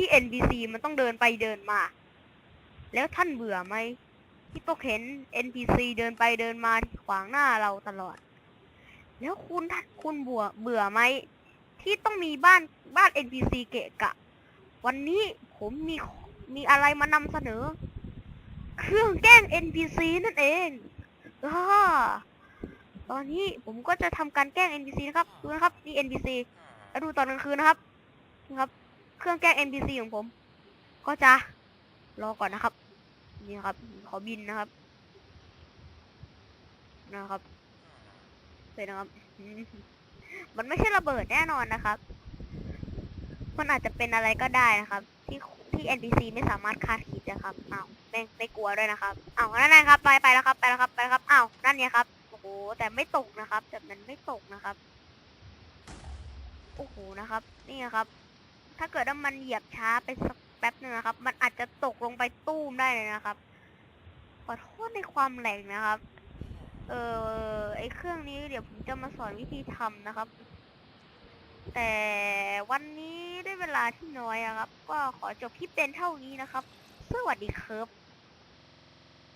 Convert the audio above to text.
ที่ NPC มันต้องเดินไปเดินมา แล้วท่านเบื่อไหมที่ต้องเห็น NPC เดินไปเดินมาขวางหน้าเราตลอด แล้วคุณท่านคุณเบื่อเบื่อไหมที่ต้องมีบ้านบ้าน NPC เกะกะ วันนี้ผมมีมีอะไรมานำเสนอ เครื่องแกล้ง NPC นั่นเองอาตอนนี้ผมก็จะทำการแกล้ง NPC นะครับ ดูนะครับนี่ NPC แล้วดูตอนกลางคืนนะครับ นะครับ เครื่องแกล้ง NPC ของผม ก็จะรอก่อนนะครับ นี่ครับ ขอบินนะครับ นะครับเลยนะครับ มันไม่ใช่ระเบิดแน่นอนนะครับ มันอาจจะเป็นอะไรก็ได้นะครับ ที่ที่ NPC ไม่สามารถคาดคิดนะครับอ้าวแม่งไม่กลัวด้วยนะครับอ้าวนั่นนะครับ ไปไปแล้วครับ ไปแล้วครับไปแล้วครับอ้าวนั่นเนี่ยครับโอ้โหแต่ไม่ตกนะครับแต่มันไม่ตกนะครับโอ้โหนะครับ นี่นะครับ ถ้าเกิดว่ามันเหยียบช้าไปสักแป๊บหนึงนะครับ มันอาจจะตกลงไปตู้มได้เลยนะครับ ขอโทษในความแหลกนะครับ เออไอเครื่องนี้เดี๋ยวผมจะมาสอนวิธีทำนะครับ แต่วันนี้ได้เวลาที่น้อยอะครับ ก็ขอจบคลิปเป็นเท่านี้นะครับ สวัสดีครับ